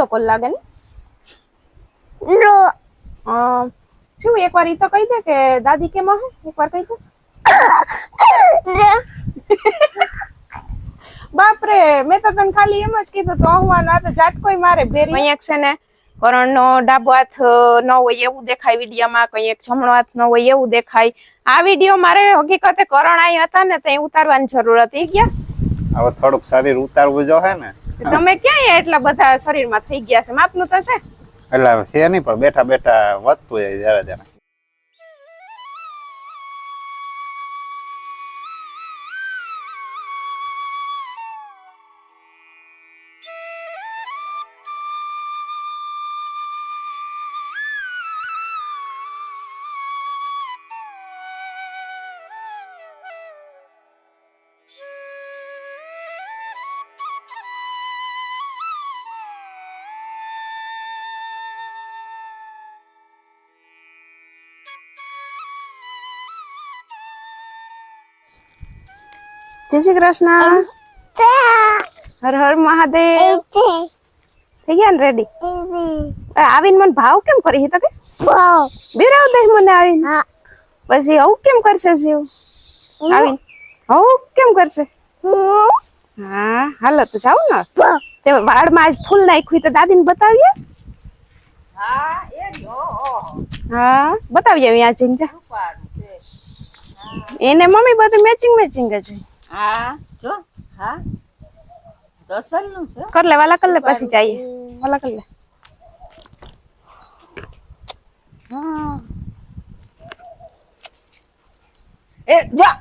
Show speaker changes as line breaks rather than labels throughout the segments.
Video call લાગે ને? શું એકવાર ઈ તો કહી દે કે દાદી કેમ હે એકવાર કહી દે. બાપરે મેં તો તને ખાલી એમ જ કીધું તો અહવાનો આ તો ઝાટકોય મારે ભેરી. કંઈક છે ને કરણનો ડાબો હાથ ન હોય એવું દેખાય વિડીયોમાં કંઈક જમણો હાથ ન હોય એવું દેખાય. આ વીડિયો મારે હકીકતે કરણ આય હતા ને તે ઉતારવાની જરૂર હતી ગયા?
હવે થોડુંક શરીર ઉતારવું જો હે ને.
તમે ક્યાં એટલા બધા શરીરમાં થઈ ગયા છે? માપનું તો છે.
એટલે છે નહીં, પણ બેઠા બેઠા વધતું જાય જરા જરા
જય શ્રી કૃષ્ણ. હર હર મહાદેવ. થઈ ગયા ને રેડી આવીને મને ભાવ કેમ કરી તો કે બિરાવ દે મને આવીને. પછી આવું કેમ કરશે શિવ આવીને. આવું કેમ કરશે? હા? હાલો તો જાવ ને. તે વાળમાં આજ ફૂલ નાખ્યું તો દાદીને બતાવીએ. હા બતાવીએ અહીંયા જઈને જા. એને મમ્મી બધું મેચિંગ મેચિંગ જ હોય.
હા જો હા. દસલનું છે.
કર લે વાલા કર લે પછી જાય વાલા કર લે.
એ જા.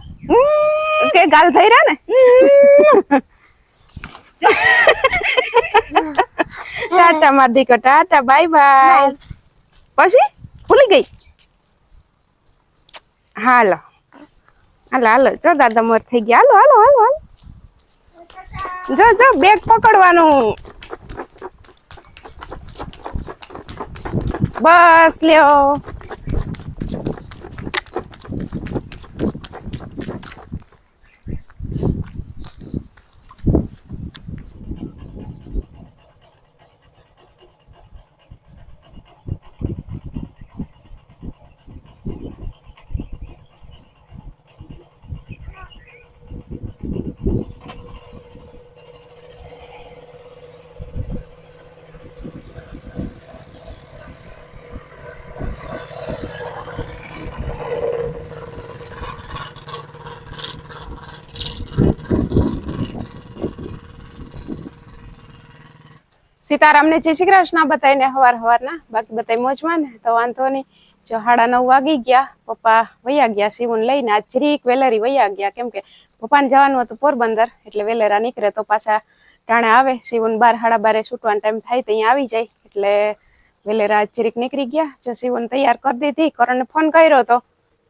કે ગાલ થઈ રહ્યા ને? ટાટા માર દીકો ટાટા બાય બાય. પછી? ભૂલી ગઈ? હાલો હાલો હાલો, જો દાદા મોર થઈ ગયા. હાલો હાલો હાલો હાલો. જો જો બેગ પકડવાનું. બસ, લ્યો. સીતારામને જય શ્રી કૃષ્ણ. બતાવીને હવાર હવારના બાકી બતાવી મોજમાં ને, તો વાંધો નહીં. જો સાડા નવ વાગી ગયા, પપ્પા વયા ગયા શિવન લઈને. આજ જરીક વેલેરી વયા ગયા. કેમ કે પપ્પાને જવાનું હતું પોરબંદર, એટલે વેલેરા નીકળે તો પાછા ટાણે આવે. શિવન બાર, સાડા બારે છૂટવાનો ટાઈમ થાય તો અહીંયા આવી જાય. એટલે વેલેરા જરીક નીકળી ગયા. જો શિવન તૈયાર કરી દીધી કરણને ફોન કર્યો તો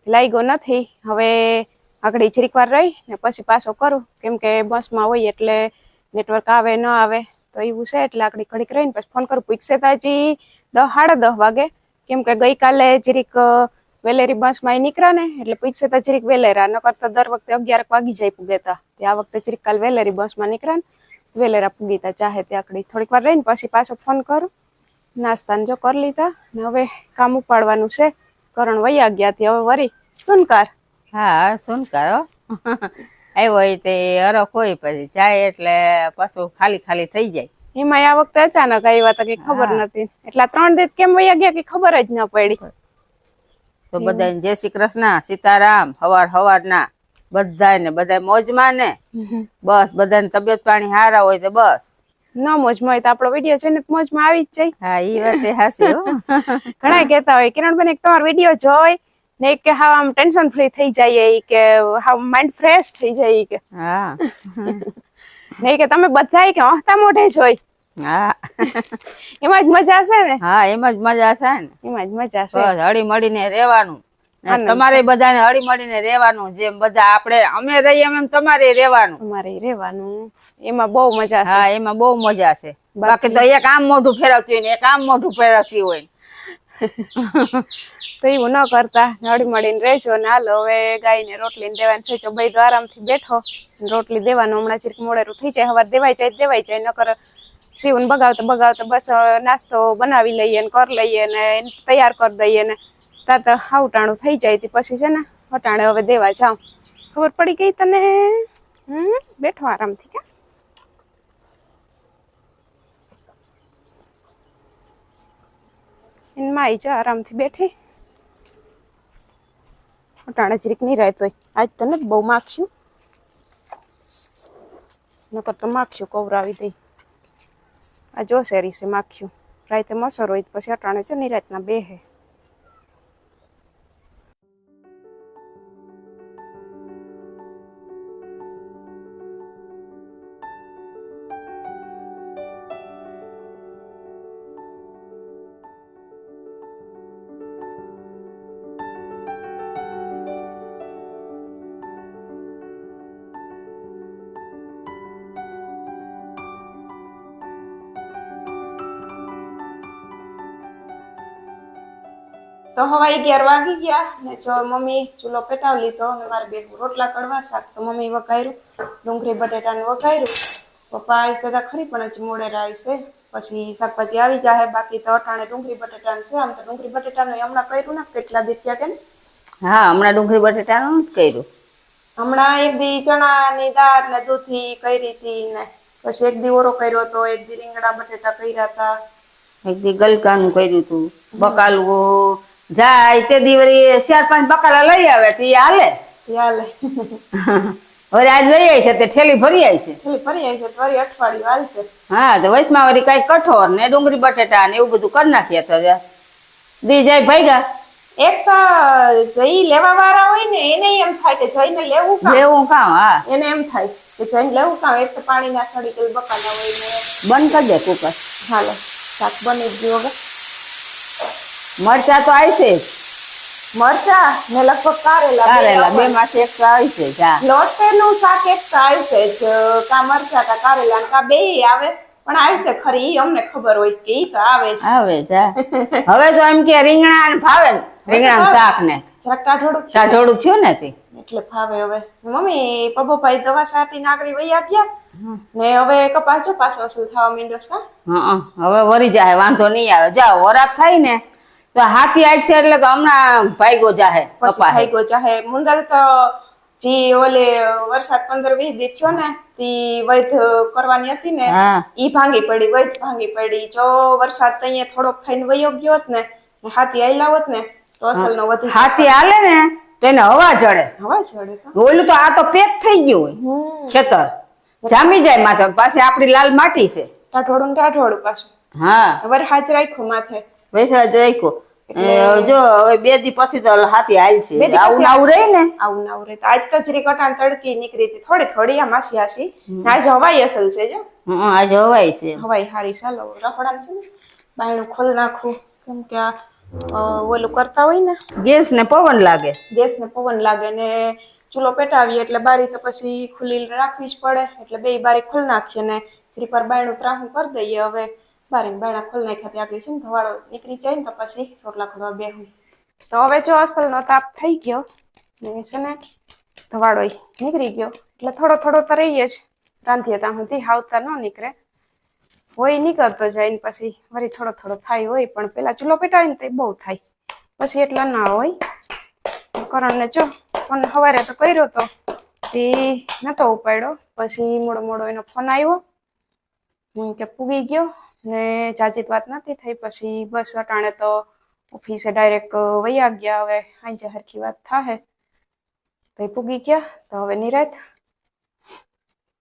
લાગ્યો નથી. હવે આગળ જરીક વાર રહી ને પછી પાછો કરું. કેમ કે બસમાં હોય એટલે નેટવર્ક આવે, ન આવે. તો એવું છે, એટલે આકડી ઘડીક રહીને પછી ફોન કરું. પૂછશે તો હજી દસ સાડા દસ વાગે. કેમ કે ગઈકાલે જરીક વેલેરી બસમાં ઈ નીકળ્યા ને, એટલે પૂછશે જરીક વેલેરા. ન કરતા દર વખતે અગિયાર વાગી જાય પૂગેતા તે. આ વખતે જરીક કાલ વેલેરી બસમાં નીકળ્યા ને, વેલેરા પૂગીતા ચાહે તે આકડી થોડીક વાર રહીને પછી પાછો ફોન કરું. નાસ્તાને જો કરી લીધા. ને હવે કામ ઉપાડવાનું છે. કરણ વૈયા ગયા હવે વરી. સુનકાર
હા સુનકાર કરો આવ્યો હોય તે હરખ હોય પછી જાય એટલે પાછું ખાલી ખાલી થઈ જાય.
એમાં આ વખતે અચાનક આવ્યા હતા કે ખબર નથી એટલે ત્રણ દિવસ કેમ વૈયા ગયા કે ખબર જ ન પડી.
તો બધા જય શ્રી કૃષ્ણ સીતારામ હવાર હવાર ના બધા ને બધા મોજમાં ને બસ બધાની તબિયત પાણી સારા હોય તો બસ.
ન મોજમાં હોય તો આપણો વીડિયો જોઈને તો મોજમાં આવી જ જાય.
હા ઈ વાત એ હાસી
ઘણા કહેતા હોય કિરણભાઈ તમારો વીડિયો જોઈ ને કે હા આમ ટેન્શન ફ્રી થઈ જાય ઈ કે હા માઇન્ડ ફ્રેશ થઈ જાય કે.
હા.
ને કે તમે બધા કે હસતા મોઢે જ હોય.
હા.
એમાં જ મજા છે ને?
હા એમાં જ મજા છે ને.
એમાં જ મજા છે
બસ હળી મળીને રહેવાનું તમારે બધાને હળી મળીને રહેવાનું જેમ બધા આપણે અમે રહીએ એમ એમ તમારે રહેવાનું.
અમારે રહેવાનું. એમાં બહુ મજા
હા એમાં બહુ મજા છે બાકી તો એક આમ મોઢું ફેરવતી હોય ને એક આમ મોઢું ફેરવતી હોય
તો એવું ન કરતા. હળી મળીને રહેજો ને હાલો, હવે ગાયને રોટલી દેવાની છે. જો ભાઈ તો આરામથી બેઠો રોટલી દેવાનું હમણાં ચીરક મોડેરું થઈ જાય, હવાર દેવાય જાય દેવાય જાય, નકર સીવન બગાવતા બગાવતા બસ નાસ્તો બનાવી લઈએ ને કરી લઈએ ને તૈયાર કરી દઈએ ને. તા તો હાવટાણું થઈ જાય પછી છે ને, હટાણે હવે દેવા જાઉં. ખબર પડી ગઈ તને? હમ, બેઠો આરામથી કા એન આવી જા, આરામથી બેઠી. વટાણે જરીક નહીં રહેતો આજ તો નથી બહુ માખ્યું નકર તો માખ્યું કવરાવી દઈ. આ જો શેરી છે માખ્યું રાતે મસર હોય પછી અટાણે છે નિરાતના બે હે તો હવે અગિયાર વાગી ગયા ને જો મમ્મી ચૂલો પેટાવી લીધો ને મારે બે રોટલા કડવા શાક તો મમ્મી વઘાર્યું ડુંગળી બટેટાનું વઘાર્યું. પપ્પા આવીશ દાદા ખરી પણ હજી મોડેર આવશે પછી શાકભાજી આવી જાય બાકી તો અટાણે ડુંગળી બટેટાનું છે. આમ તો ડુંગળી બટેટાનું હમણાં કર્યું ને કેટલા દી થયા કે
હા હમણાં ડુંગળી બટેટાનું જ કર્યું.
હમણાં એક દી ચણાની દાળ ને દૂધી કરી હતી ને પછી એક દી ઓરો કર્યો હતો એક દી રીંગણા બટેટા કર્યા હતા.
એક દી ગલકાનું કર્યું હતું બકાલું જાય તે દીવરી ચાર પાંચ બકાલા લઈ આવે તો એ હાલે.
ચાલે
હવે આજ લઈ આવી છે તે ઠેલી ભરી આવી છે.
ઠેલી ફરી આવી છે તો વળી અઠવાડિયું હાલશે.
હા તો વચમાં વળી કઈ કઠોર ને ડુંગળી બટેટા ને એવું બધું કરી નાખીએ તો દી જાય ભાઈગા.
એક તો જઈ લેવા વાળા હોય ને એને એમ થાય કે જઈને લેવું કામ.
લેવું કામ હા.
એને એમ થાય કે જઈને લેવું કામ. એક તો પાણી ના સડી ગયેલ બકાલા હોય ને.
બંધ કરી દે કુકર.
હાલો શાક બની ગયું હવે.
મરચા તો આવશે જ
મરચા? ને લગભગ કારેલા
કારેલા બે. માંથી એક તો આવશે જ. હા
લોટેનું શાક એક આવશે જ. કા મરચા કા કારેલા કા બે આવે. પણ આવશે ખરી ઈ અમને ખબર હોય કે ઈ તો આવે છે
આવે જ. હા હવે તો એમ કે રીંગણા ને ભાવે ને રીંગણા શાક ને
જરાક ટાઢોડું છે
થયું ને તે?
એટલે ફાવે હવે. મમ્મી પપ્પાભાઈ દવા સાટી નાકડી વૈયા ગયા. ને હવે કપાસ જો પાછો અસલ થવા માંડ્યો છે
હા હવે વરી જાય વાંધો નહીં આવે. જાઓ વરાપ થાય ને. તો હાથી આવશે એટલે તો હમણાં ભાઈગો જાહે.
થઈ ગયો ચાહે મુંદલ તો જી ઓલે વરસાદ પંદર વીસ દી થયો ને તી વૈધ કરવાની હતી ને ઈ ભાંગી પડી વૈધ ભાંગી પડી. જો વરસાદ તો અહીંયા થોડોક થઈને વયો ગયો હોત ને હાથી આયલા હોત ને તો અસલ નો વધી
હાથી હાલે ને તેને હવા ચડે
હવા ચડે તો.
ઓલું તો આ તો પેક થઈ ગયું હોય ખેતર. જામી જાય માથે પાછી આપડી લાલ માટી છે.
ટાઢોળું ને ટાઢોળું પાછું.
હા.
હાથ રાખ્યું માથે.
જ રાખ્યો. જો હવે બે દી પછી તો હાથી હાલ છે. આવું આવું રહી ને?
આવું ના રહે આજ તો જરી કટાણ તડકી નીકળી હતી. થોડી થોડી આ માસી હાસી. આજ હવાઈ અસલ છે જો.
આજ હવાઈ છે.
હવાઈ હારી. ચાલો રખડાને છે ને? બાયણું ખોલ નાખું. કેમ કે ઓલું કરતા હોય ને?
ગેસ ને પવન લાગે.
ગેસ ને પવન લાગે ને ચૂલો પેટાવીએ એટલે બારી તો પછી ખુલ્લી રાખવી જ પડે. એટલે બે બારી ખોલ નાખીએ ને જરીક વાર બાયણું ત્રાહું કરી દઈએ હવે. બારી ને બાયણા ખોલ નાખ્યા ત્યાં આગળ છે ને ધવાડો નીકળી જાય ને તો પછી રોટલા ખોલવા બેહું. તો હવે જો અસલનો તાપ થઈ ગયો, ને છે ને ધવાડો નીકળી ગયો. એટલે થોડો થોડો તો રહીએ જ. રાંધીએ ત્યાં સુધી હાવતા ન નીકળે. હોય નીકળતો જાય ને પછી વળી થોડો થોડો થાય હોય પણ પેલા ચૂલો પેટાવીને તો બહુ થાય. પછી એટલો ના હોય. કરણને જો, ફોન સવારે તો કર્યો તો. તે નતો ઉપાડ્યો. પછી મોડો મોડો એનો ફોન આવ્યો. કે પૂગી ગયો ને જાજીત વાત નથી થઈ, પછી બસ અટાણે તો ઓફિસે ડાયરેક્ટ વૈયા ગયા હવે આજે હરખી વાત થાહે. ભાઈ પૂગી ગયા, તો હવે નિરાત.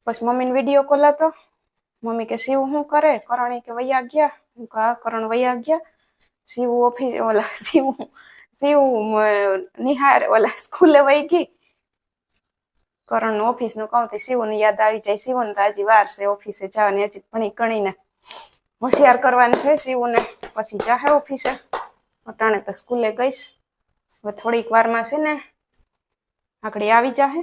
પછી મમ્મીને વીડિયો કોલ હતો મમ્મી કે, શિવ શું કરે? કરણી કે, વૈયા ગયા. હું કા કરણ વૈયા ગયા. શિવ ઓફિસ, ઓલા શિવ શિવ નિહાર, ઓલા સ્કૂલે વહી ગઈ. કરણ ઓફિસનું કહું તો શિવ યાદ આવી જાય. શિવને તો હજી વાર છે ઓફિસે જવાની, હજી ભણી ગણીને હોશિયાર કરવાની છે શિવને. પછી જાહે ઓફિસે અટાણે તો સ્કૂલે ગઈશ. હવે થોડીક વારમાં છે ને આકડી આવી જાહે.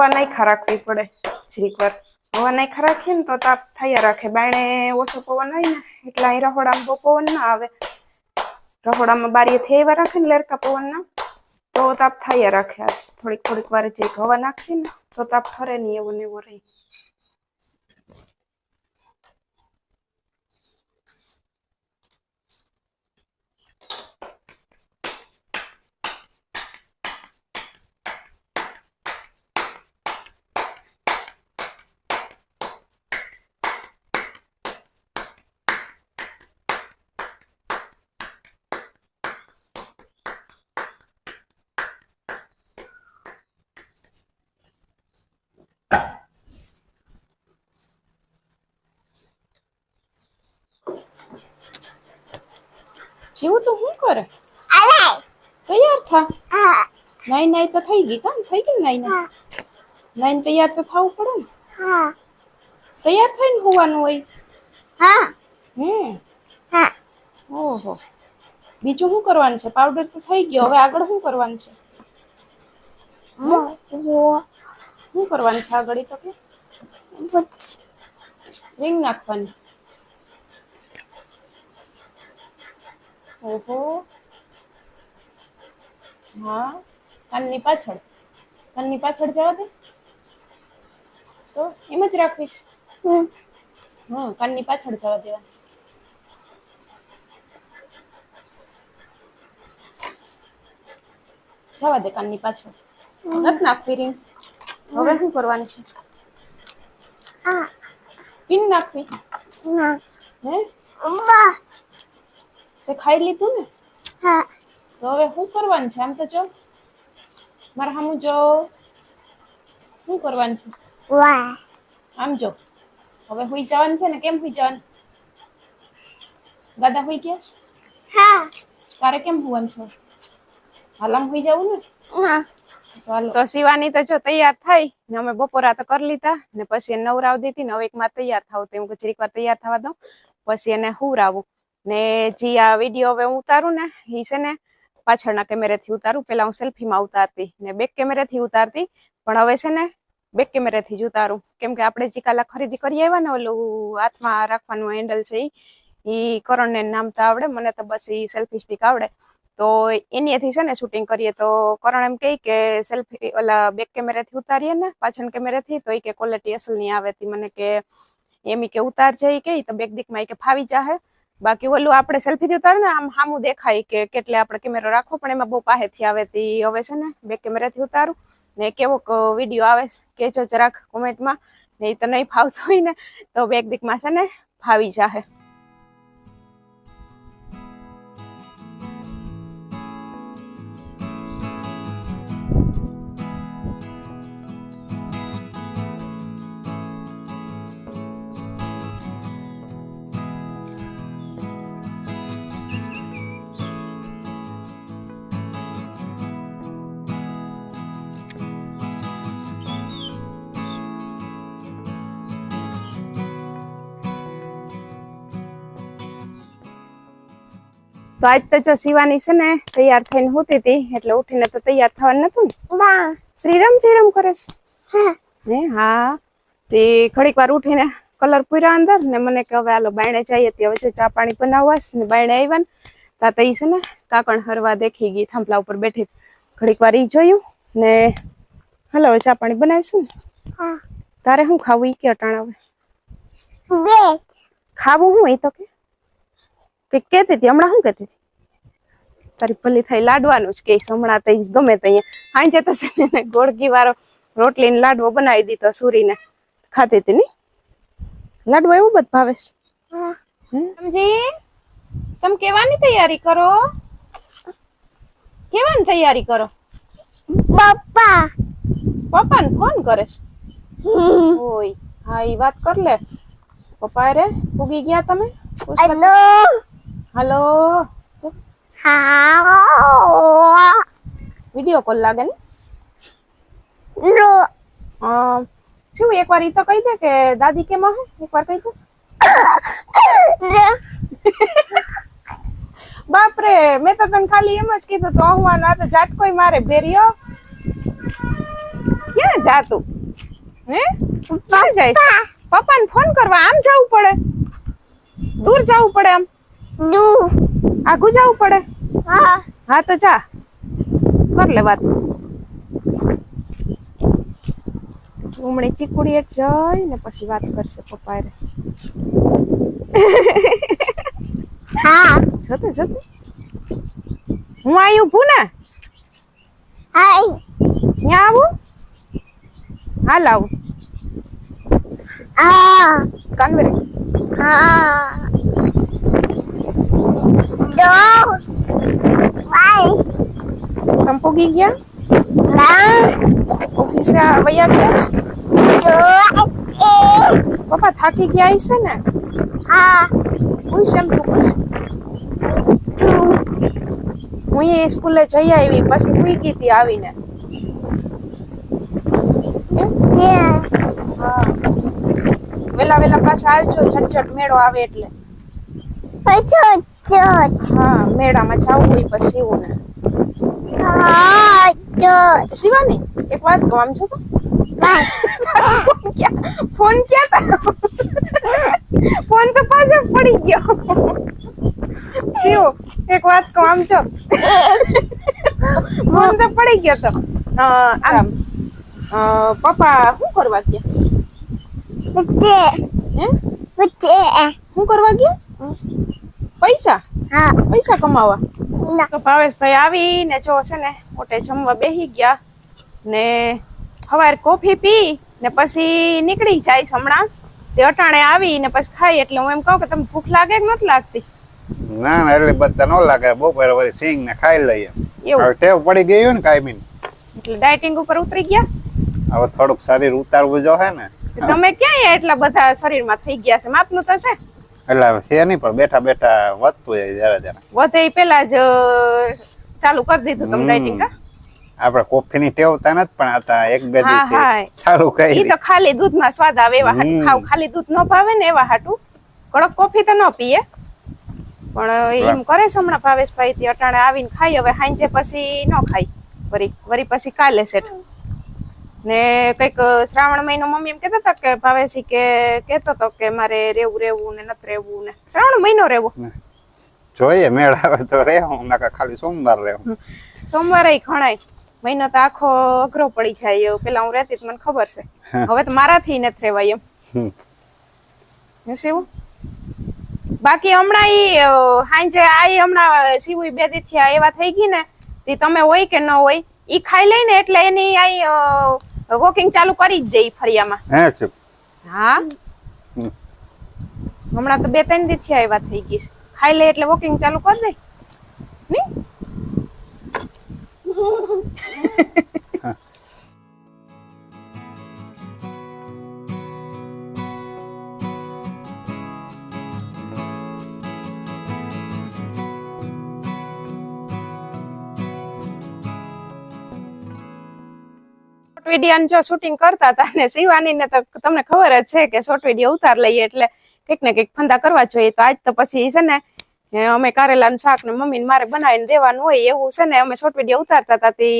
હવા નાખા રાખવી પડે. જરીક વાર હવા નાખા રાખીએ ને તો તાપ થયા રાખે. બાણે ઓછો પવન હોય ને એટલે અહીં રહોડામાં બહુ પવન ના આવે. રહોડામાં બારીએથી એવા રાખે ને લેરકા પવનના, તો તાપ થયા રાખે. થોડીક થોડીક વાર જે હવા નાખીએ ને તો તાપ ઠરે નહીં એવો ને એવો રહે. જીવું તો શું કરે? તૈયાર થા.
હા.
નાઈ નાઈ તો થઈ ગઈ કામ? થઈ ગઈ નાઈ નાઈ નાઈને તૈયાર તો થવું પડે ને.
હા.
તૈયાર થઈને હોવાનું હોય.
હા.
હમ.
હા.
ઓહો. બીજું શું કરવાનું છે? પાવડર તો થઈ ગયો. હવે આગળ શું કરવાનું છે? શું કરવાનું છે આગળ તો કે? રિંગ નાખવાની. ઓહો. હા. કાનની પાછળ. કાનની પાછળ જવા દે. તો એમ જ રાખીશ. હા કાનની પાછળ જવા દેવા. જવા દે કાનની પાછળ. નથી નાખવી ring. હવે શું કરવાનું છે?
હા.
પિન નાખવી. હે?
બા
તે ખાઈ લીધું ને?
હા.
તો હવે શું કરવાનું છે? આમ તો જો મારા સામું જો શું કરવાનું છે? આમ જો હવે હુઈ જવાનું છે ને? કેમ હુઈ જવાનું? દાદા હુઈ ગયા છે?
હા.
તારે કેમ હુવાનું છે? હાલ આમ હુઈ જવું ને?
હા.
તો શિવાની તો જો તૈયાર થઈ ને અમે બપોરા તો કરી લીધા ને પછી એને નવરાવ દીધી ને હવે એક માં તૈયાર થાવ તેમ કે જરીક વાર તૈયાર થવા દઉં. પછી એને હુરાવું ને જે આ વીડિયો હવે હું ઉતારું ને એ છે ને પાછળના કેમેરેથી ઉતારું. પેલા હું સેલ્ફીમાં ઉતારતી ને બેક કેમેરેથી ઉતારતી. પણ હવે છે ને બેક કેમેરેથી જ ઉતારું. કેમ કે આપણે જે કાલા ખરીદી કરી આવ્યા ને ઓલું હાથમાં રાખવાનું હેન્ડલ છે ઈ કરણને નામ તો આવડે, મને તો બસ ઈ સેલ્ફી સ્ટીક આવડે. તો એનીથી છે ને શૂટિંગ કરીએ તો કરણ એમ કહે કે સેલ્ફી ઓલા બેક કેમેરાથી ઉતારીએ ને, પાછળ કેમેરાથી, તો એ કે ક્વોલિટી અસલ નહીં આવે મને કે એમ કે ઉતારજે ઈ કે તો બેક દીકમાં એ કે ફાવી જાહે. બાકી ઓલું આપણે સેલ્ફીથી ઉતારે આમ સામું દેખાય કે કેટલે આપણે કેમેરો રાખવો, પણ એમાં બહુ પાસેથી આવે તે હવે છે ને, બે કેમેરાથી ઉતારું. ને કેવો વીડિયો આવે કહેજો જરાક કોમેન્ટમાં ને એ તો નહીં ફાવતો હોય ને, તો બેક દીકમાં છે ને, ફાવી જાહે. તો આજ તો જો સીવાની છે ને તૈયાર થઈને હોતી હતી એટલે ઉઠીને તો તૈયાર થવાનું નતું ને. શ્રીરામ શ્રીરામ કરે છે?
હા.
હે હા. તે ઘડીક વાર ઉઠીને કલર પૂર્યા અંદર ને મને કે હવે હાલો બાયણે જઈએ તે હવે જો ચા પાણી બનાવવા છે ને બાયણે આવ્યા ને તા તઈ છે ને કાકણ હરવા દેખી ગઈ થાંભલા ઉપર બેઠી. ઘડીક વાર ઈ જોયું ને હાલો હવે ચા પાણી બનાવીશું ને.
હા.
તારે શું ખાવું ઈ કે અટાણ હવે? ખાવું હું એ તો કે? કે કેતી હતી હમણાં શું કેતી હતી? તારી ભલી થઈ લાડવાનું જ કે હમણાં તઈ ગમે તઈ હાંજે તો ને એને ગોળગી વાળો રોટલી ને લાડવો બનાવી દીધો સુરીને. ખાતી હતી ની લાડવો એવું બધ ભાવે છે? સમજી? તમે કેવાની તૈયારી કરો. કેવાની તૈયારી કરો.
પપ્પા.
ને ફોન કરે છે?
હમ.
ઓય હા એ વાત કર લે. પપ્પા રે ઉગી ગયા તમે?
હેલો
હાલો
હા
વીડિયો કોલ લાગે ને?
નો
શું એકવાર ઈ તો કહી દે કે દાદી કેમ હે? એકવાર કહી દે. બાપ રે મેં તો તને ખાલી એમ જ કીધું તો હું આ તો જાટકોઈ મારે બેરિયો ક્યાં જાતું હે? ક્યાં જાય પપ્પાને ફોન કરવા આમ જવું પડે? દૂર જવું પડે આમ.
Du.
આગું જવું પડે?
હા.
હા તો જા. કર લે વાત. ઉમણી ચીકુડી એક જઈ ને પછી વાત કરશે પપ્પા રે
હા.
જતે જતે. હું આઈ ઊભું ને?
Hai.
ત્યાં આવું? હાલ આવું.
આ
કાનવેરે.
Ha.
પૂગી ગયા. ઓફિસે વયા ગયા છે? પપ્પા થાકી ગયા હશે ને
Ha.
હું શેમ. હું એ સ્કૂલે જઈ આવી પછી હુઈ ગઈ હતી આવીને. હા વેલા વેલા પાછા આવજો ઝટઝટ મેળો આવે એટલે
Pachot.
હા મેળામાં જવું હોય પછી એવું ના.
Chot.
શિવાની એક વાત કહું આમ છો ફોન ક્યાં તારો ફોન તો પાછો પડી ગયો. શિવ એક વાત કહું આમ છો? ફોન તો પડી ગયો તો. આમ પપ્પા શું કરવા ગયા. હે? શું કરવા ગયા? પૈસા?
હા.
પૈસા કમાવા. તો ભાવેશભાઈ આવીને જો છે ને મોટે જમવા બેસી ગયા ને હવાર કોફી પી ને પછી નીકળી જાય હમણાં. તે અટાણે આવી ને પછી ખાઈ એટલે હું એમ કહું કે તમને ભૂખ લાગે કે નથી લાગતી?
ના ના એટલે બધા ન લાગે. બપોરે વળી સિંગ ને ખાઈ લઈએ.
એવું?
ટેવ પડી ગઈ હોય ને કાયમી
એટલે ડાયટિંગ ઉપર ઉતરી ગયા?
હવે થોડુંક શરીર ઉતારવું જો હે ને.
તમે ક્યાં એટલા બધા શરીરમાં થઈ ગયા છે? માપનું તો છે.
એટલે છે નહીં પણ બેઠા બેઠા વધતું જાય જરા જરા
વધે પેલા જ ચાલુ કરી દીધું તમે. ડાયટિંગ કા
આપણે કોફી ની ટેવતા નથી પણ આતા એક બે સારું
ઈ
કઈ
તો ખાલી દૂધમાં સ્વાદ આવે એવા હાટું ખાવ ખાલી દૂધ નો ભાવે ને એવા હાટું. કડક કોફી તો ન પીએ. પણ એમ કરે છે હમણાં ભાવેશભાઈ થી અટાણે આવીને ખાઈ હવે સાંજે પછી ન ખાઈ. વરી વરી પછી કાલે સેટ ને કંઈક શ્રાવણ મહિનો મમ્મી એમ કહેતા હતા કે ભાવેશી કે કહેતો હતો કે મારે રેવું રેવું ને નથી રેવું ને. શ્રાવણ મહિનો રેવો
જોઈએ મેળ આવે તો રહેવું નકા ખાલી સોમવાર રહેવું.
સોમવારે ઘણાય મહિનો તો આખો અઘરો પડી જાય એવું. પેલા હું રહેતી મને ખબર છે. હવે તો મારાથી નથી રેવાય એમ. શિવ? બાકી હમણાં ઈ સાંજે હાંજે આઈ હમણાં શિવ બે દી એવા થઈ ગઈ ને તે તમે હોય કે ન હોય ઈ ખાઈ લઈને એટલે એની આઈ વોકિંગ ચાલુ કરી જ જઈ ફરિયામાં
હે છે.
હા? હમણાં તો બે ત્રણ દી થી આવ્યા થઈ ગઈ છે. ખાઈ લે એટલે વોકિંગ ચાલુ કરી દે. ની શોર્ટ જો શૂટિંગ કરતા હતા ને શિવાની ને તો તમને ખબર જ છે કે શોર્ટ વીડિયો ઉતાર લઈએ એટલે કંઈક ને કંઈક ફંદા કરવા જોઈએ. તો આજ તો પછી છે ને અમે કારેલાનું શાક ને મમ્મીને મારે બનાવીને દેવાનું હોય એવું છે ને અમે શોર્ટ વીડિયો ઉતારતા હતા. તે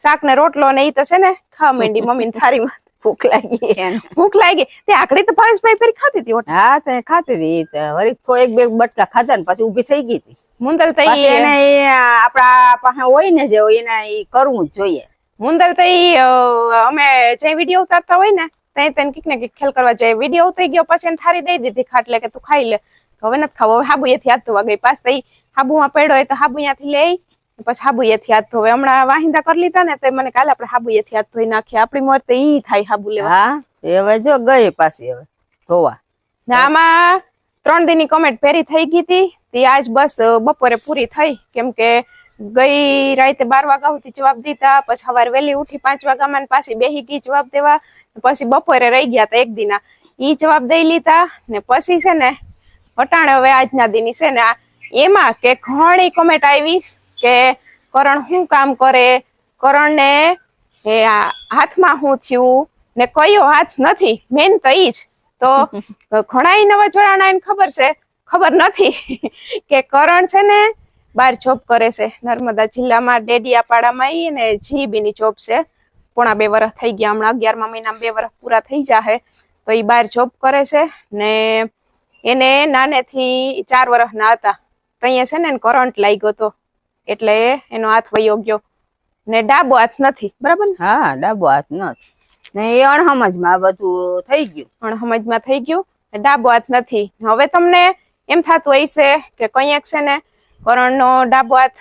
શાક ને રોટલો ને એ તો છે ને ખાવા માંડી મમ્મીને થાળીમાં
ભૂખ લાગી.
ભૂખ લાગી. તે આકડી તો ભાવેશભાઈ ફરી ખાતી હતી.
હા તે ખાતી હતી. વળી તો એક બે બટકા ખાધા ને પછી ઊભી થઈ ગઈ હતી.
મુંદલ થઈ
એને આપડા પાસે હોય ને જે હોય એને કરવું જ જોઈએ.
મુંદલ તો અમે જે વીડિયો ઉતારતા હોય ને ત્યાં તેને કંઈક ને કંઈક ખેલ કરવા જોઈએ. વીડિયો ઉતરી ગયો પછી એને થારી દઈ દીધી ખાટલે કે તું ખાઈ લે. હવે નથી ખાવ. હવે હાબુ એથી હાથ ધોવા ગઈ. પાસ તો ઈ હાબુમાં પડ્યો હોય તો હાબુ ત્યાંથી લઈ પછી હાબુ એથી હાથ ધોવે. હમણાં વાહિંદા કરી લીધા ને તો મને કાલે આપણે હાબુ એથી હાથ ધોઈ નાખીએ. આપણી મોર તો ઈ થાય હાબુ લેવા.
હા? હવે જો ગઈ પાછી હવે. ધોવા.
ને આમાં ત્રણ દિનની કોમેન્ટ પેરી થઈ ગઈ હતી. તે આજ બસ બપોરે પૂરી થઈ. કેમ કે ગઈ રાતે બાર વાગ્યા સુધી જવાબ દીધા પછી સવારે વહેલી ઉઠી પાંચ વાગ્યામાં પાછી બેહી ગઈ જવાબ દેવા. પછી બપોરે રહી ગયા હતા એક દિના. ઈ જવાબ દઈ લીધા ને પછી છે ને વટાણે હવે આજના દિની છે ને આ એમાં કે ઘણી કોમેન્ટ આવી કે કરણ શું કામ કરે? કરણને એ આ હાથમાં શું થયું ને કયો હાથ નથી? મેન તો ઈ જ. તો ઘણા નવા જોડાણા ખબર છે? ખબર નથી કે કરણ છે ને બાર જોબ કરે છે. નર્મદા જિલ્લામાં ડેડિયાપાડામાં ને જીબી જોબ છે. પોણા બે વર્ષ થઈ ગયા. હમણાં અગિયારમા મહિના બે વર્ષ પૂરા થઈ જાહે. તો એ બહાર જોબ કરે છે ને એને નાનેથી ચાર વર્ષના હતા. તો અહીંયા છે ને એને કરંટ લાગ્યો હતો એટલે એનો હાથ વયો ગયો. ને ડાબો હાથ નથી. બરાબર ને?
હા ડાબો હાથ નથી. ને એ અણહમજમાં બધું થઈ ગયું.
અણહમજમાં થઈ ગયું. ડાબો હાથ નથી. હવે તમને એમ થતું હશે કે કંઈક છે ને કરણનો ડાબો હાથ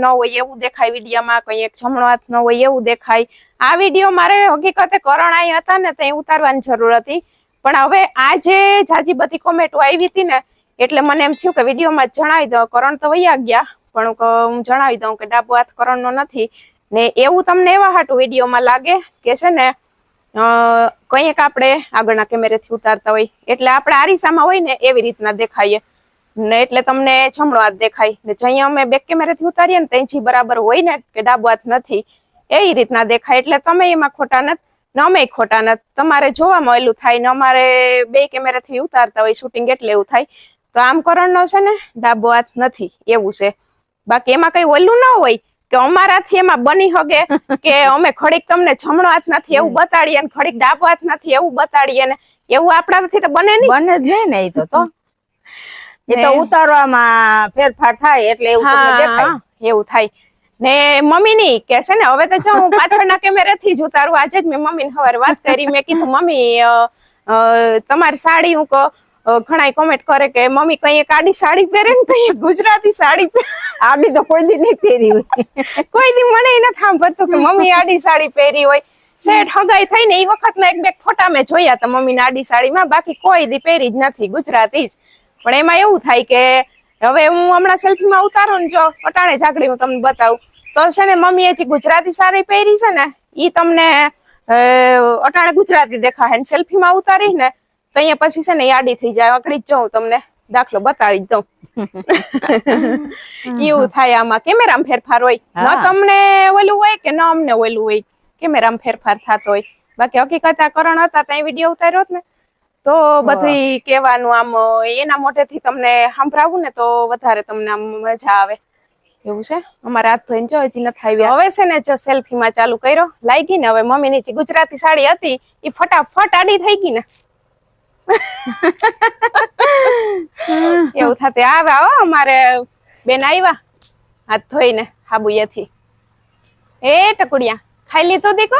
ન હોય એવું દેખાય વિડીયોમાં કંઈક જમણો હાથ ન હોય એવું દેખાય. આ વીડિયો મારે હકીકતે કરણ અહીં હતા ને તે ઉતારવાની જરૂર હતી. પણ હવે આ જે જાજી બધી કોમેન્ટો આવી હતી ને, એટલે મને એમ થયું કે વિડીયોમાં જણાવી દઉં. કરણ તો વૈયા ગયા, પણ હું જણાવી દઉં કે ડાબો હાથ કરણનો નથી. ને એવું તમને એવા હાટું વિડીયોમાં લાગે કે છે ને કંઈક આપણે આગળના કેમેરેથી ઉતારતા હોય. એટલે આપણે આરીસામાં હોય ને એવી રીતના દેખાઈએ. ને એટલે તમને જમણો હાથ દેખાય. ને જ્યાં અમે બેક કેમેરાથી ઉતારીએ ને ત્યાંથી બરાબર હોય ને કે ડાબો હાથ નથી. એવી રીતના દેખાય. એટલે તમે એમાં ખોટા નથી ને અમે ખોટા નથી. તમારે જોવામાં એલું થાય ને અમારે બે કેમેરાથી ઉતારતા હોય શૂટિંગ એટલે એવું થાય. તો આમ કરણનો છે ને ડાબો હાથ નથી. એવું છે. બાકી એમાં કઈ ઓલું ન હોય કે અમારાથી એમાં બની હગે કે અમે ખડીક તમને જમણો હાથ નથી એવું બતાડીએ ને ખડીક ડાબો હાથ નથી એવું બતાડીએ ને એવું આપણાથી તો બને નહીં.
બને જ નહીં ને એ તો. એ તો ઉતારવામાં ફેરફાર થાય એટલે એવું તમને દેખાય.
એવું થાય. ને મમ્મી ની કે છે ને હવે તો જો હું પાછળના કેમેરાથી જ ઉતારું આજે જ મેં મમ્મી ને સવારે વાત કરી. મેં કીધું મમ્મી તમારી સાડી હું ઘણા કોમેન્ટ કરે કે મમ્મી કઈ આડી સાડી પહેરે ને કઈ ગુજરાતી સાડી
આડી તો કોઈ દી નહીં પહેરી હોય.
કોઈ દી મને નથી સાંભળતું કે મમ્મી આડી સાડી પહેરી હોય. સેટ હગાઈ થઈ ને એ વખતના એક બે ફોટા મેં જોયા હતા મમ્મી આડી સાડીમાં. બાકી કોઈ દી પહેરી જ નથી ગુજરાતી જ. પણ એમાં એવું થાય કે હવે હું હમણાં સેલ્ફીમાં ઉતારું ને જો અટાણે ઝાકડી હું તમને બતાવું. તો છે ને મમ્મી હજી ગુજરાતી સાડી પહેરી છે ને ઈ તમને અટાણે ગુજરાતી દેખાય ને સેલ્ફીમાં ઉતારી ને તો અહીંયા પછી છે ને યાદી થઈ જાય. આકડી જ જો તમને. દાખલો બતાવી દઉં એવું થાય આમાં. કેમેરામાં ફેરફાર હોય. ન તમને ઓલું હોય કે ન અમને ઓલું હોય? કેમેરામાં ફેરફાર થતો હોય. બાકી હકીકત આ કરણ હતા ત્યાં વીડિયો ઉતાર્યો ને. તો બધી કહેવાનું આમ એના મોઢેથી તમને સંભળાવું ને તો વધારે તમને આમ મજા આવે. એવું છે? અમારે હાથ ધોઈને જો હજી નથી આવ્યા. હવે છે ને જો સેલ્ફીમાં ચાલુ કર્યો લાગી ને હવે મમ્મીની જે ગુજરાતી સાડી હતી એ ફટાફટ આડી થઈ ગઈ ને. એવું થતે. આવે આવો અમારે બેન આવ્યા. હાથ ધોઈને હાબુયાથી એ ટકુડિયા ખાઈ લીધું દીકો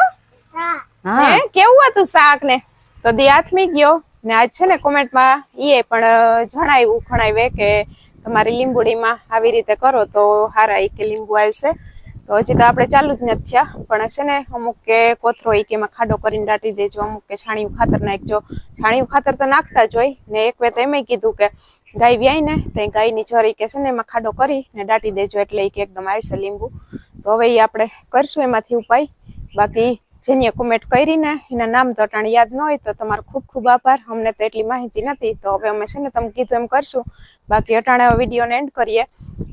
હા.
હા
હે. કેવું હતું શાક ને તો દી હાથમી ગયો. ને આજ છે ને કોમેન્ટમાં એ પણ જણાવ્યું ખણાવે કે તમારી લીંબુડીમાં આવી રીતે કરો તો હારા એ કે લીંબુ આવશે. તો હજી તો આપણે ચાલુ જ નથી થયા, પણ છે ને અમુક કે કોથરો એ કે એમાં ખાડો કરીને દાટી દેજો, અમુક કે છાણિયું ખાતર નાખજો છાણિયું ખાતર તો નાખતા જ હોય, ને એક વેત એમ કીધું કે ગાય વ્યાય ને, તો ગાયની જરી કે છે ને એમાં ખાડો કરી ને દાટી દેજો એટલે એ એકદમ આવશે લીંબુ. તો હવે એ આપણે કરશું એમાંથી ઉપાય. બાકી જેની કોમેન્ટ કરીને એના નામ તો અટાણે યાદ ન હોય તો તમારો ખૂબ ખૂબ આભાર. અમને તો એટલી માહિતી નથી, તો હવે અમે છે ને તમે કીધું એમ કરશું. બાકી અટાણે વિડીયોને એન્ડ કરીએ.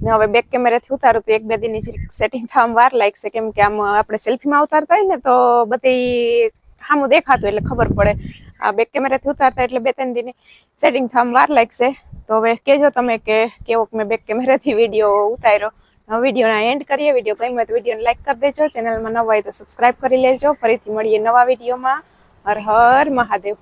ને હવે બેક કેમેરાથી ઉતારું તો એક બે દિનની સેટિંગ થવામાં વાર લાગશે, કેમ કે આમ આપણે સેલ્ફીમાં ઉતારતા હોય ને, તો બધી સામું દેખાતું એટલે ખબર પડે. આ બેક કેમેરાથી ઉતારતા એટલે બે ત્રણ દિનની સેટિંગ થવામાં વાર લાગશે. તો હવે કહેજો તમે કે કેવોક મેં બેક કેમેરાથી વીડિયો ઉતાર્યો. વિડીયોના એન્ડ કરીએ. વીડિયો ગમ્યો તો વિડીયોને લાઇક કરી દેજો. ચેનલમાં નવા હોય તો સબસ્ક્રાઈબ કરી લેજો. ફરીથી મળીએ નવા વિડીયોમાં. હર હર મહાદેવ.